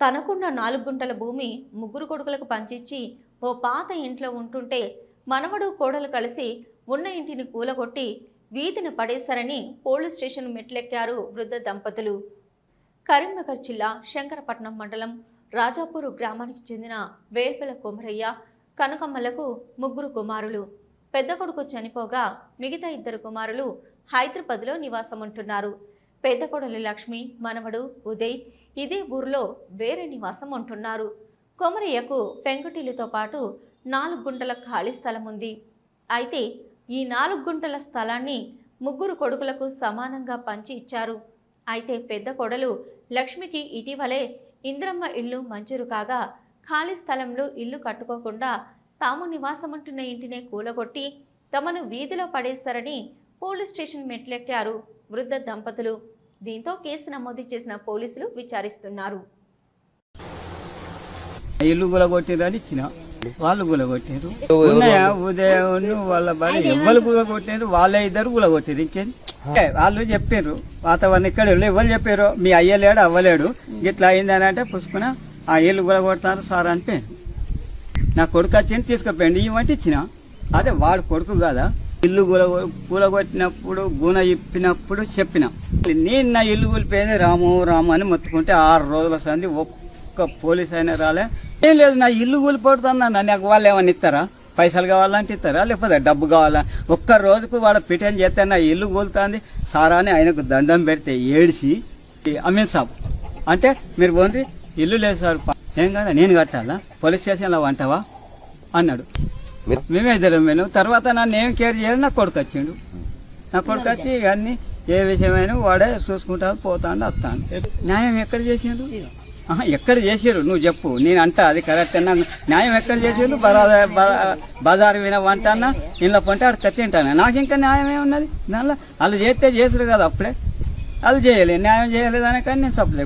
తనకున్న నాలుగు గుంటల భూమి ముగ్గురు కొడుకులకు పంచిచ్చి ఓ పాత ఇంట్లో ఉంటుంటే మనవడు కోడలు కలిసి ఉన్న ఇంటిని కూలగొట్టి వీధిని పడేశారని పోలీస్ స్టేషన్ మెట్లెక్కారు వృద్ధ దంపతులు. కరీంనగర్ జిల్లా శంకరపట్నం మండలం రాజాపూర్ గ్రామానికి చెందిన వేల్పెల కొమరయ్య కనకమ్మలకు ముగ్గురు కుమారులు. పెద్ద కొడుకు చనిపోగా మిగతా ఇద్దరు కుమారులు హైదరాబాద్లో నివాసం ఉంటున్నారు పెద్ద కొడలి లక్ష్మి మనవడు ఉదయ్ ఇదే ఊరిలో వేరే నివాసం ఉంటున్నారు కొమరయ్యకు పెంకుటిల్లితో పాటు నాలుగు గుంటల ఖాళీ స్థలం ఉంది. అయితే ఈ నాలుగు గుంటల స్థలాన్ని ముగ్గురు కొడుకులకు సమానంగా పంచి ఇచ్చారు. అయితే పెద్ద కొడలు లక్ష్మికి ఇటీవలే ఇంద్రమ్మ ఇల్లు మంజూరు కాగా ఖాళీ స్థలంలో ఇల్లు కట్టుకోకుండా తాము నివాసముంటున్న ఇంటినే కూలగొట్టి తమను వీధిలో పడేశారని పోలీస్ స్టేషన్ మెట్లెక్కారు వృద్ధ దంపతులు. దీంతో కేసు నమోదు చేసిన పోలీసులు విచారిస్తున్నారు. ఇల్లు గులగొట్టిరని ఇచ్చిన. వాళ్ళు గులగొట్టారు ఉన్నాయా? ఉదయం వాళ్ళ భార్య ఎవ్వరు గులగొట్టారు వాళ్ళే ఇద్దరు గులగొట్టారు ఇంకేంది వాళ్ళు చెప్పారు వాతావరణం ఇక్కడ ఎవరు చెప్పారు మీ అయ్యలేడు అవ్వలేడు. ఇట్లా అయిందని అంటే పుసుకున ఆ ఇల్లు గులగొడతారు సార్ అని పేరు. నా కొడుకు వచ్చి తీసుకుపోయింది ఇవ్వంటే ఇచ్చిన. అదే వాడు కొడుకు కదా? ఇల్లు గుల కూలగొట్టినప్పుడు గుణ ఇప్పినప్పుడు చెప్పిన. నేను నా ఇల్లు కూలిపోయింది రాము రాము అని మొత్తుకుంటే ఆరు రోజుల సంది ఒక్క పోలీస్ అయినా రాలే. ఏం లేదు నా ఇల్లు కూలిపోతున్నా నాకు వాళ్ళు ఏమన్నా ఇస్తారా? పైసలు కావాలంటే ఇస్తారా? లేకపోతే డబ్బు కావాలా? ఒక్క రోజుకు వాళ్ళ పిటన్ చేస్తే నా ఇల్లు కూలుతుంది సారా అని ఆయనకు దండం పెడితే ఏడిసి అమీన్ సాబ్ అంటే మీరు పోండి ఇల్లు లేదు సార్ ఏం కాదా నేను కట్టాలా? పోలీస్ స్టేషన్లో వంటవా అన్నాడు. మేమే ఇద్దరం మేము తర్వాత నన్ను ఏం కేర్ చేయాలి నా కొడుకు వచ్చిండు. నా కొడుకు వచ్చి ఇవన్నీ ఏ విషయమైనా వాడే చూసుకుంటాడు పోతాడు వస్తాను న్యాయం ఎక్కడ చేసిండు? ఎక్కడ చేసారు నువ్వు చెప్పు. నేను అంటా అది కరెక్ట్ నాకు న్యాయం ఎక్కడ చేసారు బజార్ బజార్ విన వంట అన్న ఇంట్లో పంట ఆడు కట్టింటాను నాకు ఇంకా న్యాయం ఏమున్నది దానిలో వాళ్ళు చేస్తే చేసారు కదా అప్పుడే. వాళ్ళు చేయలేదు న్యాయం చేయలేదనే కానీ నేను సప్లై